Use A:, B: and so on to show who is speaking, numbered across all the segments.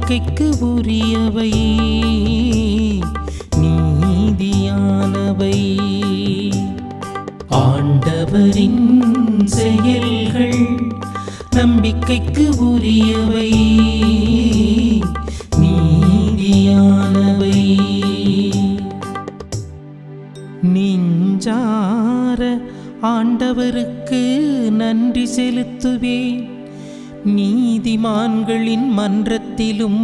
A: வாழ்க்கைக்கு உரியவை நீதியானவை. ஆண்டவரின் செயல்கள் நம்பிக்கைக்கு உரியவை நீதியானவை. நெஞ்சார ஆண்டவருக்கு நன்றி செலுத்துவேன். நீதிமான்களின் மன்றத்திலும்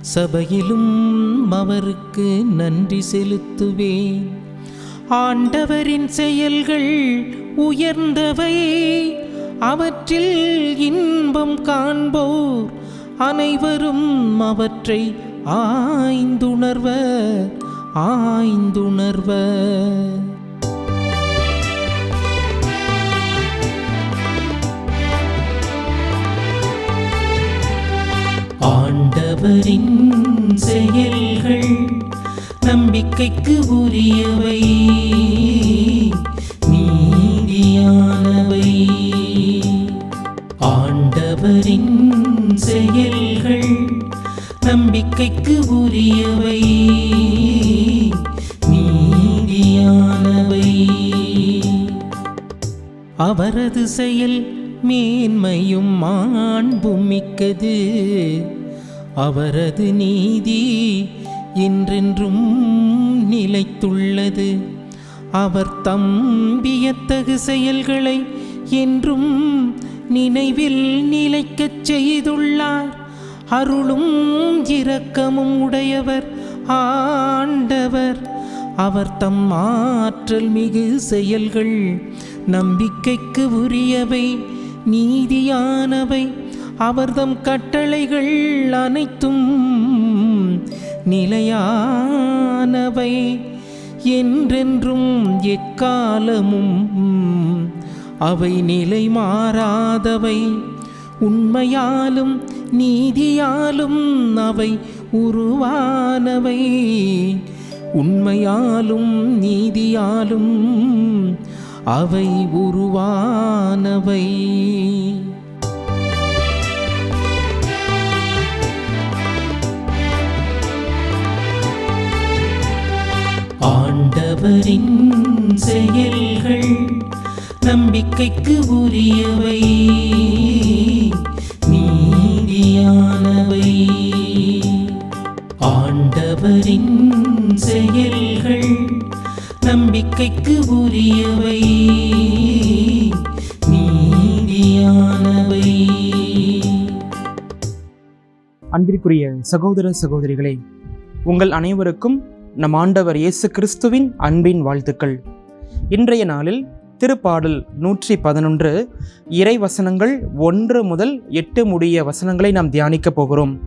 A: சபையிலும் அவருக்கு நன்றி செலுத்துவேன். ஆண்டவரின் செயல்கள் உயர்ந்தவை அவற்றில் இன்பம் காண்போர் அனைவரும் அவற்றை ஆய்ந்துணர்வர் ஆய்ந்துணர்வர். அவரின் செயல்கள் நம்பிக்கைக்கு உரியவை. நீதியானவை. ஆண்டவரின் செயல்கள் நம்பிக்கைக்கு உரியவை. நீதியானவை. அவரது செயல் மேன்மையும் மாண்பும் மிக்கது அவரது நீதி என்றென்றும் நிலைத்துள்ளது. அவர் தம்பியத்தகு செயல்களை என்றும் நினைவில் நிலைக்கச் செய்துள்ளார். அருளும் இரக்கமும் உடையவர் ஆண்டவர். அவர் தம் ஆற்றல் மிகு செயல்கள் நம்பிக்கைக்கு உரியவை நீதியானவை அவர்தம் கட்டளைகள் அனைத்தும் நிலையானவை. என்றென்றும் எக்காலமும் அவை நிலை மாறாதவை. உண்மையாலும் நீதியாலும் அவை உருவானவை. உண்மையாலும் நீதியாலும் அவை உருவானவை. அவரின் செயல்கள் நம்பிக்கைக்கு உரியவை. நீதியானவை. ஆண்டவரின் செயல்கள் நம்பிக்கைக்கு உரியவை. நீதியானவை.
B: அன்பிற்குரிய சகோதர சகோதரிகளே உங்கள் அனைவருக்கும் நம் ஆண்டவர் இயேசு கிறிஸ்துவின் அன்பின் வாழ்த்துக்கள். இன்றைய நாளில் திருப்பாடல் நூற்றி பதினொன்று இறை வசனங்கள் ஒன்று முதல் எட்டு முடிய வசனங்களை நாம் தியானிக்கப் போகிறோம்.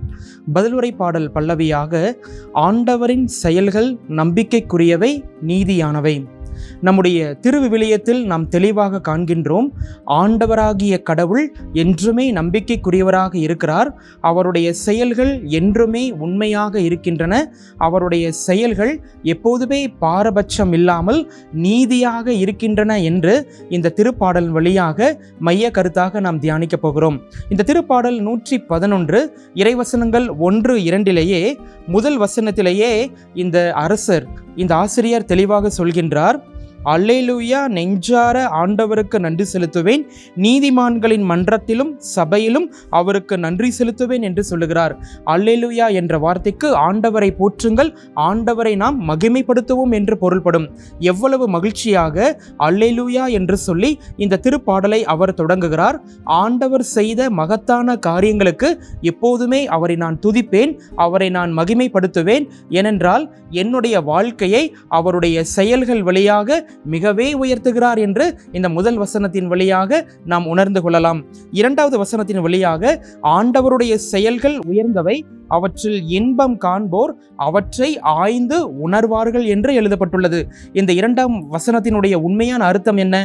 B: பதிலுரை பாடல் பல்லவியாக ஆண்டவரின் செயல்கள் நம்பிக்கைக்குரியவை நீதியானவை. நம்முடைய திருவிவிலியத்தில் நாம் தெளிவாக காண்கின்றோம் ஆண்டவராகிய கடவுள் என்றுமே நம்பிக்கைக்குரியவராக இருக்கிறார். அவருடைய செயல்கள் என்றுமே உண்மையாக இருக்கின்றன. அவருடைய செயல்கள் எப்போதுமே பாரபட்சம் இல்லாமல் நீதியாக இருக்கின்றன என்று இந்த திருப்பாடல் வழியாக மைய கருத்தாக நாம் தியானிக்கப் போகிறோம். இந்த திருப்பாடல் நூற்றி பதினொன்று இறைவசனங்கள் ஒன்று இரண்டிலேயே முதல் வசனத்திலேயே இந்த அரசர் இந்த ஆசிரியர் தெளிவாக சொல்கின்றார். அல்லேலூயா நெஞ்சார ஆண்டவருக்கு நன்றி செலுத்துவேன். நீதிமான்களின் மன்றத்திலும் சபையிலும் அவருக்கு நன்றி செலுத்துவேன் என்று சொல்லுகிறார். அல்லேலூயா என்ற வார்த்தைக்கு ஆண்டவரை போற்றுங்கள் ஆண்டவரை நாம் மகிமைப்படுத்துவோம் என்று பொருள்படும். எவ்வளவு மகிழ்ச்சியாக அல்லேலூயா என்று சொல்லி இந்த திருப்பாடலை அவர் தொடங்குகிறார். ஆண்டவர் செய்த மகத்தான காரியங்களுக்கு எப்போதுமே அவரை நான் துதிப்பேன் அவரை நான் மகிமைப்படுத்துவேன். ஏனென்றால் என்னுடைய வாழ்க்கையை அவருடைய செயல்கள் வழியாக மிகவே உயர்த்துகிறார் என்று இந்த முதல் வசனத்தின் வழியாக நாம் உணர்ந்து கொள்ளலாம். இரண்டாவது வசனத்தின் வழியாக ஆண்டவருடைய செயல்கள் உயர்ந்தவை அவற்றில் இன்பம் காண்போர் அவற்றை ஆய்ந்து உணர்வார்கள் என்று எழுதப்பட்டுள்ளது. இந்த இரண்டாம் வசனத்தினுடைய உண்மையான அர்த்தம் என்ன?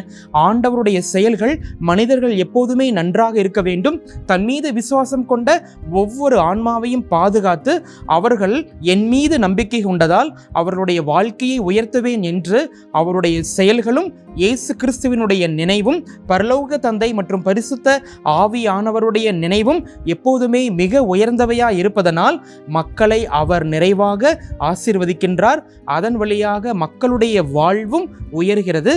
B: ஆண்டவருடைய செயல்கள் மனிதர்கள் எப்போதுமே நன்றாக இருக்க வேண்டும். தன் மீது விசுவாசம் கொண்ட ஒவ்வொரு ஆன்மாவையும் பாதுகாத்து அவர்கள் என் மீது நம்பிக்கை கொண்டதால் அவர்களுடைய வாழ்க்கையை உயர்த்துவேன் என்று அவருடைய செயல்களும் இயேசு கிறிஸ்துவினுடைய நினைவும் பரலோக தந்தை மற்றும் பரிசுத்த ஆவியானவருடைய நினைவும் எப்போதுமே மிக உயர்ந்தவையா இருப்பதனால் மக்களை அவர் நிறைவாக ஆசீர்வதிக்கின்றார். அதன் வழியாக மக்களுடைய வாழ்வும் உயர்கிறது.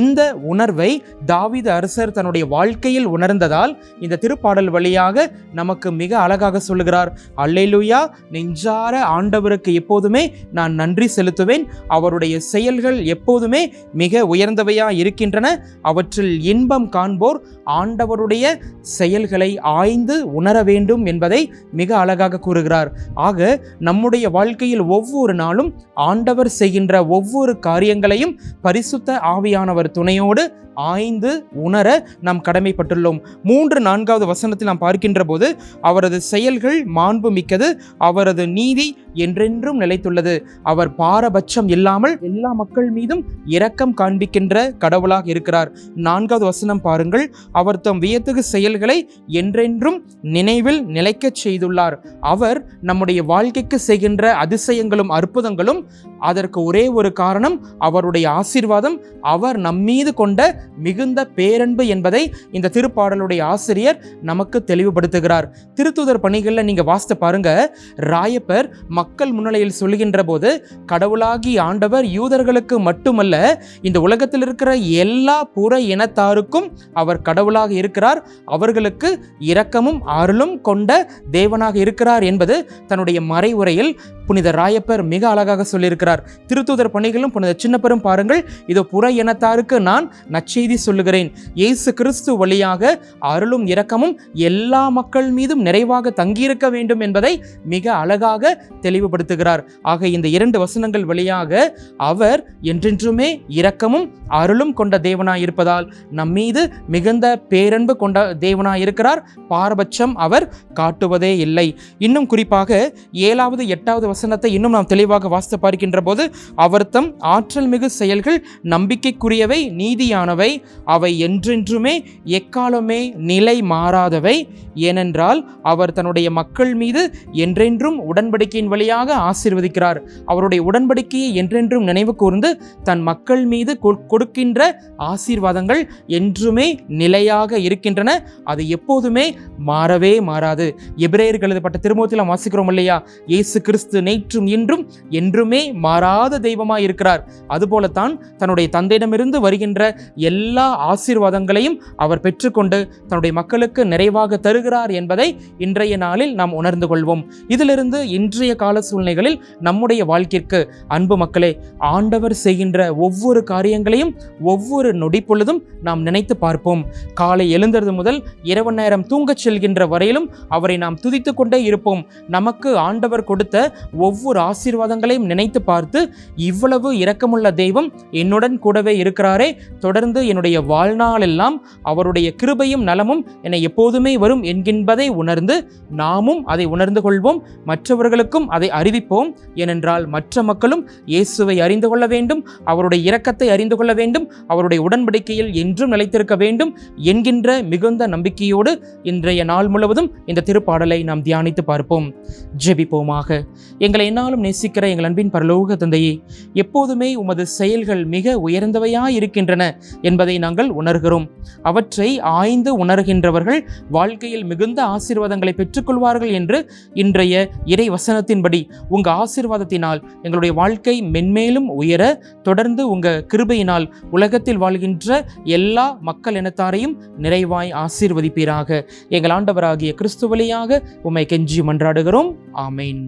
B: இந்த உணர்வை தாவித அரசர் தன்னுடைய வாழ்க்கையில் உணர்ந்ததால் இந்த திருப்பாடல் வழியாக நமக்கு மிக அழகாக சொல்லுகிறார். அல்லேலுயா நெஞ்சார ஆண்டவருக்கு எப்போதுமே நான் நன்றி செலுத்துவேன். அவருடைய செயல்கள் எப்போதுமே மிக உயர்ந்தவையாக இருக்கின்றன. அவற்றில் இன்பம் காண்போர் ஆண்டவருடைய செயல்களை ஆய்ந்து உணர வேண்டும் என்பதை மிக அழகாக கூறுகிறார். ஆக நம்முடைய வாழ்க்கையில் ஒவ்வொரு நாளும் ஆண்டவர் செய்கின்ற ஒவ்வொரு காரியங்களையும் பரிசுத்த ஆவியானவர் துணையோடு ஆய்ந்து உணர நாம் கடமைப்பட்டுள்ளோம். மூன்று நான்காவது வசனத்தில் நாம் பார்க்கின்ற போது அவரது செயல்கள் மாண்பு மிக்கது அவரது நீதி என்றென்றும் நிலைத்துள்ளது. அவர் பாரபட்சம் இல்லாமல் எல்லா மக்கள் மீதும் இரக்கம் காண்பிக்கின்ற கடவுளாக இருக்கிறார். நான்காவது வசனம் பாருங்கள் அவர் தம் வியத்தகு செயல்களை என்றென்றும் நினைவில் நிலைக்கச் செய்துள்ளார். அவர் நம்முடைய வாழ்க்கைக்கு செய்கின்ற அதிசயங்களும் அற்புதங்களும் அதற்கு ஒரே ஒரு காரணம் அவருடைய ஆசீர்வாதம் அவர் நம்மீது கொண்ட மிகுந்த பேரன்பு என்பதை இந்த திருப்பாடலுடைய ஆசிரியர் நமக்கு தெளிவுபடுத்துகிறார். திருத்துதர் பணிகளில் நீங்க வாசித்து பாருங்க. ராயப்பர் மக்கள் முன்னிலையில் சொல்கின்ற போது கடவுளாகி ஆண்டவர் யூதர்களுக்கு மட்டுமல்ல இந்த உலகத்தில் இருக்கிற எல்லா புற இனத்தாருக்கும் அவர் கடவுளாக இருக்கிறார். அவர்களுக்கு இரக்கமும் அருளும் கொண்ட தேவனாக இருக்கிறார் என்பது தன்னுடைய மறைவுரையில் புனித ராயப்பர் மிக அழகாக சொல்லியிருக்கிறார். திருத்தூதர் பணிகளும் புனித சின்னப்பெரும் பாருங்கள் இதோ புற இனத்தாருக்கு நான் நச்சு நற்செய்தி சொல்லுகிறேன். இயேசு கிறிஸ்து வழியாக அருளும் இரக்கமும் எல்லா மக்கள் மீதும் நிறைவாக தங்கியிருக்க வேண்டும் என்பதை மிக அழகாக தெளிவுபடுத்துகிறார். ஆக இந்த இரண்டு வசனங்கள் வழியாக அவர் என்றென்றுமே இரக்கமும் அருளும் கொண்ட தேவனாய் இருப்பதால் நம்மீது மிகுந்த பேரன்பு கொண்ட தேவனாய் இருக்கிறார் பாரபட்சம் அவர் காட்டுவதே இல்லை. இன்னும் குறிப்பாக ஏழாவது எட்டாவது வசனத்தை இன்னும் நாம் தெளிவாக வாசித்து பார்க்கின்ற போது அவர் தம் ஆற்றல் மிகு செயல்கள் நம்பிக்கைக்குரியவை நீதியானவை. மாறாதவை அவை என்றென்றுமே எக்காலமே நிலை மாறாதவை. ஏனென்றால் அவர் தன்னுடைய மக்கள் மீது என்றென்றும் உடன்படிக்கையின் வழியாக ஆசீர்வதிக்கிறார். அவருடைய உடன்படிக்கையை என்றென்றும் நினைவு கூர்ந்து தன் மக்கள் மீது கொடுக்கின்ற ஆசீர்வாதங்கள் என்றுமே நிலையாக இருக்கின்றன. அது எப்போதுமே மாறவே மாறாது. எபிரேயர்கள் எழுதப்பட்ட திருமுகத்தில் வாசிக்கிறோம் இல்லையா? இயேசு கிறிஸ்து நேற்றும் இன்றும் என்றுமே மாறாத தெய்வமாக இருக்கிறார் அதுபோலத்தான் தன்னுடைய தந்தையிடமிருந்து வருகின்ற எல்லா எல்லா ஆசீர்வாதங்களையும் அவர் பெற்றுக்கொண்டு தன்னுடைய மக்களுக்கு நிறைவாக தருகிறார் என்பதை இன்றைய நாளில் நாம் உணர்ந்து கொள்வோம். இதிலிருந்து இன்றைய கால சூழ்நிலைகளில் நம்முடைய வாழ்க்கைக்கு அன்பு மக்களே ஆண்டவர் செய்கின்ற ஒவ்வொரு காரியங்களையும் ஒவ்வொரு நொடி பொழுதும் நாம் நினைத்து பார்ப்போம். காலை எழுந்தது முதல் இரவு நேரம் தூங்கச் செல்கின்ற வரையிலும் அவரை நாம் துதித்து கொண்டே இருப்போம். நமக்கு ஆண்டவர் கொடுத்த ஒவ்வொரு ஆசீர்வாதங்களையும் நினைத்து பார்த்து இவ்வளவு இரக்கமுள்ள தெய்வம் என்னுடன் கூடவே இருக்கிறாரே தொடர்ந்து என்னுடைய வாழ்நாளெல்லாம் அவருடைய கிருபையும் நலமும் என்னை எப்போதுமே வரும் என்கின்பதை உணர்ந்து நாமும் அதை உணர்ந்து கொள்வோம். மற்றவர்களுக்கும் அதை அறிவிப்போம். ஏனென்றால் மற்ற மக்களும் இயேசுவை அறிந்து கொள்ள வேண்டும் அவருடைய இரக்கத்தை அறிந்து கொள்ள வேண்டும் அவருடைய உடன்படிக்கையில் என்றும் நிலைத்திருக்க வேண்டும் என்கின்ற மிகுந்த நம்பிக்கையோடு இன்றைய நாள் முழுவதும் இந்த திருப்பாடலை நாம் தியானித்து பார்ப்போம். ஜெபிப்போமாக. எங்களை என்னாலும் நேசிக்கிற எங்கள் அன்பின் பரலோக தந்தையே எப்போதுமே உமது செயல்கள் மிக உயர்ந்தவையாய் இருக்கின்றன என்பதை நாங்கள் உணர்கிறோம். அவற்றை ஆய்ந்து உணர்கின்றவர்கள் வாழ்க்கையில் மிகுந்த ஆசீர்வாதங்களை பெற்றுக்கொள்வார்கள் என்று இன்றைய இறை வசனத்தின்படி உங்கள் ஆசீர்வாதத்தினால் எங்களுடைய வாழ்க்கை மென்மேலும் உயர தொடர்ந்து உங்கள் கிருபையினால் உலகத்தில் வாழ்கின்ற எல்லா மக்கள் இனத்தாரையும் நிறைவாய் ஆசீர்வதிப்பீராக. எங்கள் ஆண்டவராகிய கிறிஸ்துவலியாக உமை உம்மை கெஞ்சி மன்றாடுகிறோம். ஆமென்.